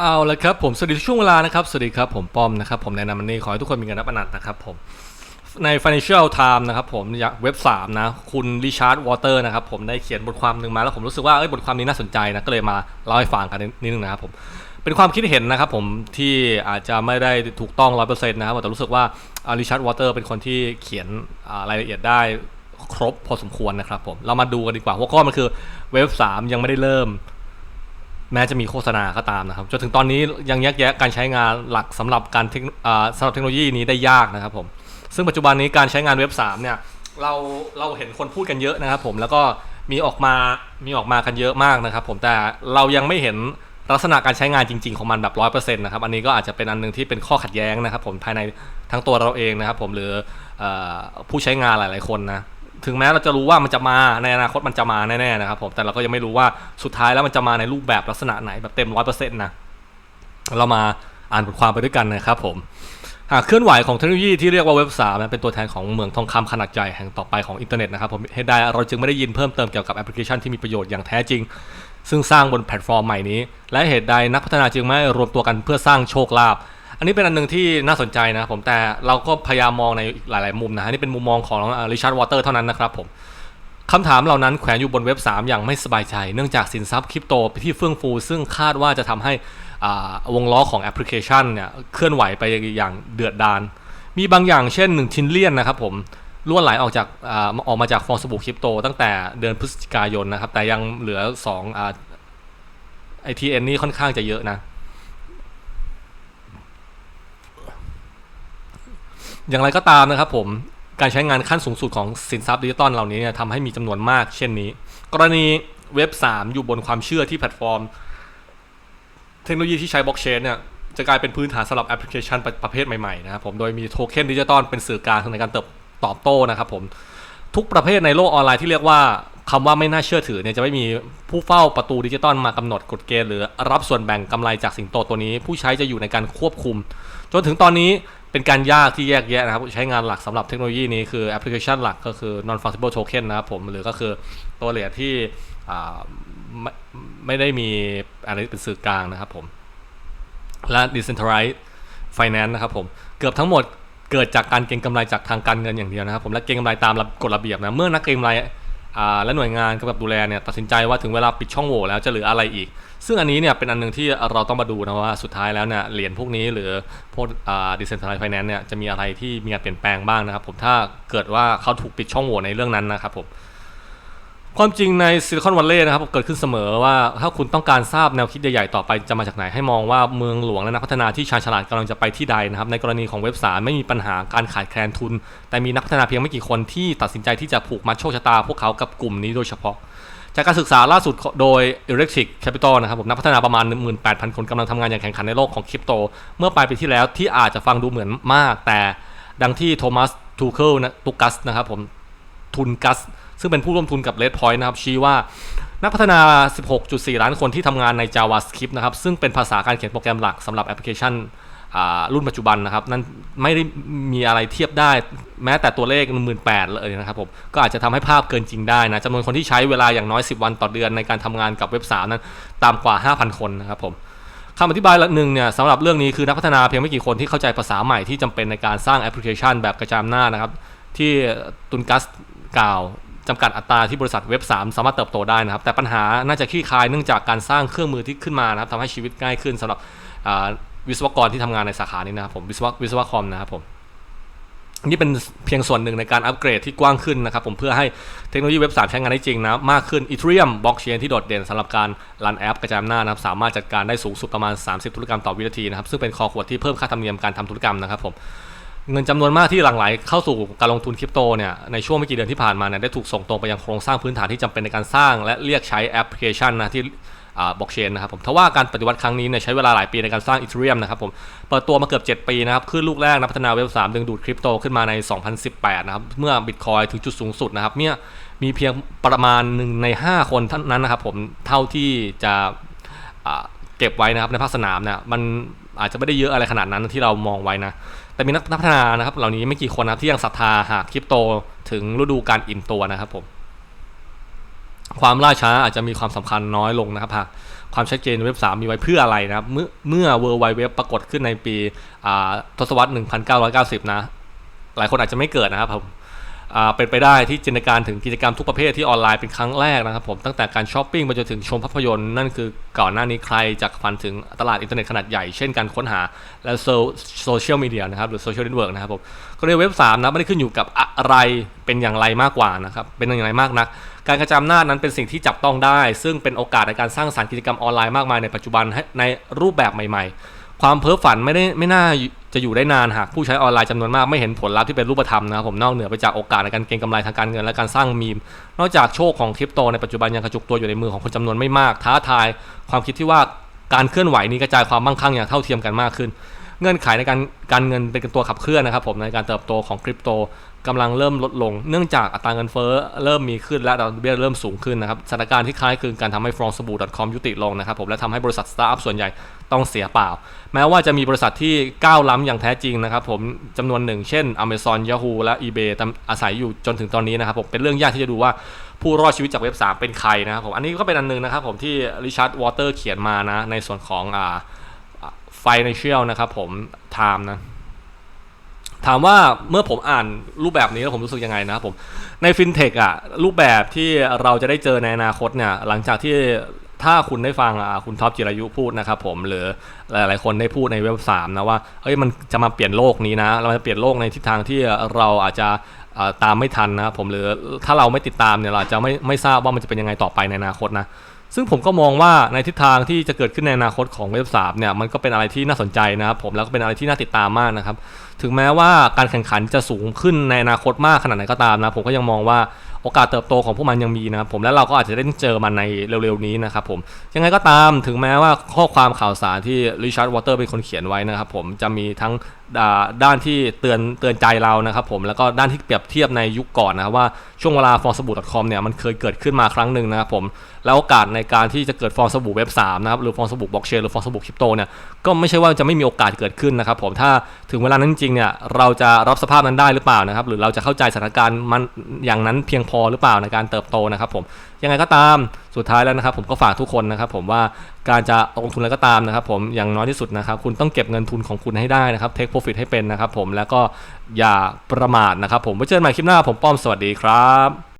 เอาละครับผมสวัสดีทุกช่วงเวลานะครับสวัสดีครับผมป้อมนะครับผมแนะนำมันนี้ขอให้ทุกคนมีเงินนับอนันต์นะครับผมใน Financial Times นะครับผมยากเว็บ 3 นะ คุณริชาร์ดวอเตอร์นะครับผมได้เขียนบทความหนึ่งมาแล้วผมรู้สึกว่าเอ้ยบทความนี้น่าสนใจนะก็เลยมาเล่าให้ฟังกันนิดนึงนะครับผมเป็นความคิดเห็นนะครับผมที่อาจจะไม่ได้ถูกต้องร้อยเปอร์เซ็นต์นะครับแต่รู้สึกว่าริชาร์ดวอเตอร์เป็นคนที่เขียนรายละเอียดได้ครบพอสมควรนะครับผมเรามาดูกันดีกว่าหัวข้อมันคือเว็บ 3 ยังไม่ได้เริ่ม แม้จะมีโฆษณาก็ตามนะครับจนถึงตอนนี้ยังแยกแยะการใช้งานหลักสำหรับการสำหรับเทคโนโลยีนี้ได้ยากนะครับผมซึ่งปัจจุบันนี้การใช้งานเว็บ3เนี่ยเราเราเห็นคนพูดกันเยอะนะครับผมแล้วก็มีออกมามีออกมากันเยอะมากนะครับผมแต่เรายังไม่เห็นลักษณะการใช้งานจริง ๆ ของมันแบบร้อยเปอร์เซ็นต์นะครับอันนี้ก็อาจจะเป็นอันหนึงที่เป็นข้อขัดแย้งนะครับผมภายในทั้งตัวเราเองนะครับผมหรืออผู้ใช้งานหลาย ๆ คนนะ ถึงแม้เราจะรู้ว่ามันจะมาในอนาคตมันจะมาแน่ๆนะครับผมแต่เราก็ยังไม่รู้ว่าสุดท้ายแล้วมันจะมาในรูปแบบลักษณะไหนแบบเต็มร้อยเปอร์เซ็นต์นะเรามาอ่านบทความไปด้วยกันนะครับผมหากเคลื่อนไหวของเทคโนโลยีที่เรียกว่าเว็บสามเป็นตัวแทนของเมืองทองคำขนาดใหญ่แห่งต่อไปของอินเทอร์เน็ตนะครับผมเหตุใดเราจึงไม่ได้ยินเพิ่มเติมเกี่ยวกับแอปพลิเคชันที่มีประโยชน์อย่างแท้จริง ซึ่งสร้างบนแพลตฟอร์มใหม่นี้ และเหตุใดนักพัฒนาจึงไม่รวมตัวกันเพื่อสร้างโชคลาภ อันนี้เป็นอันหนึ่งที่น่าสนใจนะผมแต่เราก็พยายามมองในอีกหลาย ๆ มุมนะฮะนี่เป็นมุมมองของริชาร์ดวอเตอร์เท่านั้นนะครับผมคำถามเหล่านั้นแขวนอยู่บนเว็บ 3 อย่างไม่สบายใจ เนื่องจากสินทรัพย์คริปโตที่เฟื่องฟู ซึ่งคาดว่าจะทำให้วงล้อของแอปพลิเคชันเนี่ยเคลื่อนไหวไปอย่างเดือดดานมีบางอย่างเช่น1ทินเลียนนะครับผมล้วนไหลออกจากออกมาจากฟองสบู่คริปโต ตั้งแต่เดือนพฤศจิกายนนะครับ แต่ยังเหลือ2อไอทีเอ็นนี่ค่อนข้างจะเยอะนะ อย่างไรก็ตามนะครับผมการใช้งานขั้นสูงสุดของสินทรัพย์ดิจิตอลเหล่านี้เนี่ยทำให้มีจำนวนมาก เช่นนี้ กรณีเว็บ 3 อยู่บนความเชื่อที่แพลตฟอร์ม เทคโนโลยีที่ใช้บล็อกเชนเนี่ยจะกลายเป็นพื้นฐานสำหรับแอปพลิเคชันประประเภทใหม่ๆนะครับผมโดยมีโทเค็นดิจิตอลเป็นสื่อกลางในการเติบตอบโต้นะครับผมทุกประเภทในโลกออนไลน์ที่เรียกว่า คำว่าไม่น่าเชื่อถือเนี่ยจะไม่มีผู้เฝ้าประตูดิจิตอลมากำหนดกฎเกณฑ์หรือรับส่วนแบ่งกำไรจากสิงโตตัวนี้ ผู้ใช้จะอยู่ในการควบคุม จนถึงตอนนี้เป็นการยากที่แยกแยะนะครับ ใช้งานหลักสำหรับเทคโนโลยีนี้คือแอปพลิเคชันหลักก็คือ non fungible token นะครับผมหรือก็คือตัวเหรียญที่ไม่ไม่ได้มีอะไรเป็นสื่อกลางนะครับผมและ decentralized finance นะครับผมเกือบทั้งหมดเกิดจากการเก็งกำไรจากทางการเงินอย่างเดียวนะครับผมและเก็งกำไรตามกฎระเบียบนะเมื่อนักเก็งกำไร และหน่วยงานกำกับดูแลเนี่ยตัดสินใจว่าถึงเวลาปิดช่องโหว่แล้วจะเหลืออะไรอีก ซึ่งอันนี้เนี่ยเป็นอันหนึงที่เราต้องมาดูนะว่าสุดท้ายแล้วเนี่ยเหรียญพวกนี้หรือพวกดิเซนทรัลไฟแนนซ์เนี่ยจะมีอะไรที่มีการเปลี่ยนแปลงบ้างนะครับผมถ้าเกิดว่าเขาถูกปิดช่องโหว่ในเรื่องนั้นนะครับผม ความจริงในซิลิคอนวัลเลย์นะครับเกิดขึ้นเสมอว่าถ้าคุณต้องการทราบแนวคิดใหญ่ๆต่อไปจะมาจากไหนให้มองว่าเมืองหลวงและนักพัฒนาที่ชาญฉลาดกำลังจะไปที่ใดนะครับในกรณีของเว็บสารไม่มีปัญหาการขาดแคลนทุน แต่มีนักพัฒนาเพียงไม่กี่คนที่ตัดสินใจที่จะผูกมัดโชคชะตาพวกเขากับกลุ่มนี้โดยเฉพาะ จากการศึกษาล่าสุดโดย Electric Capital นะครับผมนักพัฒนาประมาณ 18,000 คนกำลังทำงานอย่างแข่งขันในโลกของคริปโต เมื่อปลายปีที่แล้วที่อาจจะฟังดูเหมือนมาก แต่ดังที่โทมัสทูเคิลนะตุกัสนะครับผมทุนกัส ซึ่งเป็นผู้ร่วมทุนกับ Red Point นะครับชี้ว่านักพัฒนา 16.4 ล้านคนที่ทำงานใน JavaScript นะครับ ซึ่งเป็นภาษาการเขียนโปรแกรมหลักสำหรับแอปพลิเคชันรุ่นปัจจุบันนะครับ นั่นไม่ได้มีอะไรเทียบได้แม้แต่ตัวเลข 18,000เลยนะครับผมก็อาจจะทำให้ภาพเกินจริงได้นะจำนวนคนที่ใช้เวลาอย่างน้อย 10 วันต่อเดือนในการทำงานกับเว็บ3นั้นตามกว่า 5,000 คนนะครับผมคำอธิบายหนึ่งเนี่ยสำหรับเรื่องนี้คือนักพัฒนาเพียงไม่กี่คนที่เข้าใจภาษาใหม่ที่จำเป็นในการสร้างแอปพลิเคชันแบบกระจายอำนานะครับ ที่ตุนกัสกล่าว จำกัดอัตราที่บริษัทเว็บ 3 สามารถเติบโตได้นะครับ แต่ปัญหาน่าจะคลี่คลายเนื่องจากการสร้างเครื่องมือที่ขึ้นมานะครับทำให้ชีวิตง่ายขึ้นสำหรับวิศวกรที่ทำงานในสาขานี้นะครับผมวิศววิศวคอมนะครับผมนี่เป็นเพียงส่วนหนึ่งในการอัปเกรดที่กว้างขึ้นนะครับ ผมเพื่อให้เทคโนโลยีเว็บ3ใช้งานได้จริงนะมากขึ้น Ethereum บล็อกเชนที่โดดเด่นสำหรับการรันแอปกระจายอำนาจนะครับ สามารถจัดการได้สูงสุดประมาณ 30 ธุรกรรมต่อวินาทีนะครับ ซึ่งเป็นคอขวดที่เพิ่มค่าธรรมเนียมการทำธุรกรรมนะครับผม เงินจำนวนมากที่หลั่งไหลเข้าสู่การลงทุนคริปโตเนี่ยในช่วงไม่กี่เดือนที่ผ่านมาเนี่ยได้ถูกส่งตรงไปยังโครงสร้างพื้นฐานที่จำเป็นในการสร้าง และเรียกใช้แอปพลิเคชันนะที่บล็อกเชนนะครับผมทว่าการปฏิวัติครั้งนี้เนี่ยใช้เวลาหลายปีในการสร้างอีเทเรียมนะครับผมเปิดตัวมาเกือบ 7 ปีนะครับขึ้นลูกแรกนักพัฒนาเว็บ 3 ดึงดูดคริปโตขึ้นมาใน 2018 นะครับ เมื่อบิตคอยถึงจุดสูงสุดนะครับเนี่ยมีเพียงประมาณหนึ่งใน 5 คนเท่านั้นนะครับผมเท่าที่จะเก็บไว้นะครับในภาคสนามเนี่ยมัน อาจจะไม่ได้เยอะอะไรขนาดนั้นที่เรามองไว้นะ แต่มีนักพัฒนานะครับ เหล่านี้ไม่กี่คนนะที่ยังศรัทธาหากคริปโตถึงฤดูการอิ่มตัวนะครับผมความล่าช้าอาจจะมีความสำคัญน้อยลงนะครับหากความชัดเจนเว็บ 3 มีไว้เพื่ออะไรนะครับ เมื่อเมื่อ World Wide Web ปรากฏขึ้นในปีทศวรรษ 1990 นะ หลายคนอาจจะไม่เกิดนะครับผม เป็นไปได้ที่จินตนาการถึงกิจกรรมทุกประเภทที่ออนไลน์เป็นครั้งแรกนะครับผมตั้งแต่การช้อปปิ้งไปจนถึงชมภาพยนตร์นั่นคือก่อนหน้านี้ใครจะฝันถึงตลาดอินเทอร์เน็ตขนาดใหญ่เช่นการค้นหาและโซเชียลมีเดียนะครับหรือโซเชียลเน็ตเวิร์กนะครับผมก็เรียกเว็บ3นะไม่ได้ขึ้นอยู่กับอะไรเป็นอย่างไรมากกว่านะครับเป็นอย่างไรมากนัก การกระจายอำนาจนั้นเป็นสิ่งที่จับต้องได้ ซึ่งเป็นโอกาสในการสร้างสรรค์กิจกรรมออนไลน์มากมายในปัจจุบันในรูปแบบใหม่ ๆ ความเพ้อฝันไม่ได้ไม่น่า จะอยู่ได้นานหากผู้ใช้ออนไลน์จำนวนมากไม่เห็นผลลัพธ์ที่เป็นรูปธรรมนะครับผมนอกเหนือไปจากโอกาสในการเก็งกำไรทางการเงินและการสร้างมีม นอกจากโชคของคริปโตในปัจจุบันยังกระจุกตัวอยู่ในมือของคนจำนวนไม่มากท้าทาย ความคิดที่ว่าการเคลื่อนไหวนี้กระจายความมั่งคั่งอย่างเท่าเทียมกันมากขึ้น เงื่อนไขในการการเงินเป็นตัวขับเคลื่อนนะครับผมในการเติบโตของคริปโตกำลังเริ่มลดลง เนื่องจากอัตราเงินเฟ้อเริ่มมีขึ้นและดอกเบี้ยเริ่มสูงขึ้นนะครับสถานการณ์ที่คล้ายคลึงการทำให้ f r o n s b o c o m ยุติลงนะครับผมและทำให้บริษัทสตาร์ทอัพส่วนใหญ่ต้องเสียเปล่า แม้ว่าจะมีบริษัทที่ก้าวล้ำอย่างแท้จริงนะครับผมจำนวนหนึ่งเช่น Amazon Yahoo และ eBay ตอาศัยอยู่จนถึงตอนนี้นะครับผมเป็นเรื่องยากที่จะดูว่าผู้รอดชีวิตจากเว็บ 3 เป็นใครนะครับผมอันนี้ก็เป็นอันหนึงนะครับผมที่ริชาร์ดวอเตอร์เขียนมานะในส่วนของอ่า financial นะครับผม time นะถามว่าเมื่อผมอ่านรูปแบบนี้แล้วผมรู้สึกยังไงนะครับผมในฟินเทคอะรูปแบบที่เราจะได้เจอในอนาคตเนี่ยหลังจากที่ถ้าคุณได้ฟังคุณท็อปจิรายุพูดนะครับผมหรือหลาย ๆ คนได้พูดในเว็บสามนะว่าเฮ้ยมันจะมาเปลี่ยนโลกนี้นะเราจะเปลี่ยนโลกในทิศทางที่เราอาจจะตามไม่ทันนะครับผมหรือถ้าเราไม่ติดตามเนี่ยเราจะไม่ไม่ทราบว่ามันจะเป็นยังไงต่อไปในอนาคตนะ ซึ่งผมก็มองว่าในทิศทางที่จะเกิดขึ้นในอนาคตของเว็บ3เนี่ยมันก็เป็นอะไรที่น่าสนใจนะครับผมแล้วก็เป็นอะไรที่น่าติดตามมากนะครับ ถึงแม้ว่าการแข่งขันจะสูงขึ้นในอนาคตมากขนาดไหนก็ตามนะผมก็ยังมองว่าโอกาสเติบโตของพวกมันยังมีนะครับผมและเราก็อาจจะได้เจอมันในเร็วๆนี้นะครับผมยังไงก็ตามถึงแม้ว่าข้อความข่าวสารที่ริชาร์ดวอเตอร์เป็นคนเขียนไว้นะครับผมจะมีทั้งด้านที่เตือนเตือนใจเรานะครับผมแล้วก็ด้านที่เปรียบเทียบในยุคก่อนนะครับว่าช่วงเวลาฟองสบู่ .com เนี่ยมันเคยเกิดขึ้นมาครั้งหนึ่งนะครับผมแล้วโอกาสในการที่จะเกิดฟองสบู่เว็บ3นะครับหรือฟองสบู่บล็อกเชนหรือฟองสบู่คริปโตเนี่ยก็ไม่ใช่ว่าจะไม่มีโอกาสเกิดขึ้นนะครับผมถ้าถึงเวลานั้นจริงเนี่ยเราจะรับสภาพนั้นได้หรือเปล่านะครับหรือเราจะเข้าใจสถานการณ์มันอย่างนั้นเพียงพอหรือเปล่าในการเติบโตนะครับผมยังไงก็ตามสุดท้ายแล้วนะครับ ผมก็ฝากทุกคนนะครับ ผมว่าการจะลงทุนอะไรก็ตามนะครับ ผมอย่างน้อยที่สุดนะครับ คุณต้องเก็บเงินทุนของคุณให้ได้นะครับ take profit ให้เป็นนะครับผมแล้วก็อย่าประมาทนะครับผมไว้เจอกันใหม่คลิปหน้าผมป้อมสวัสดีครับ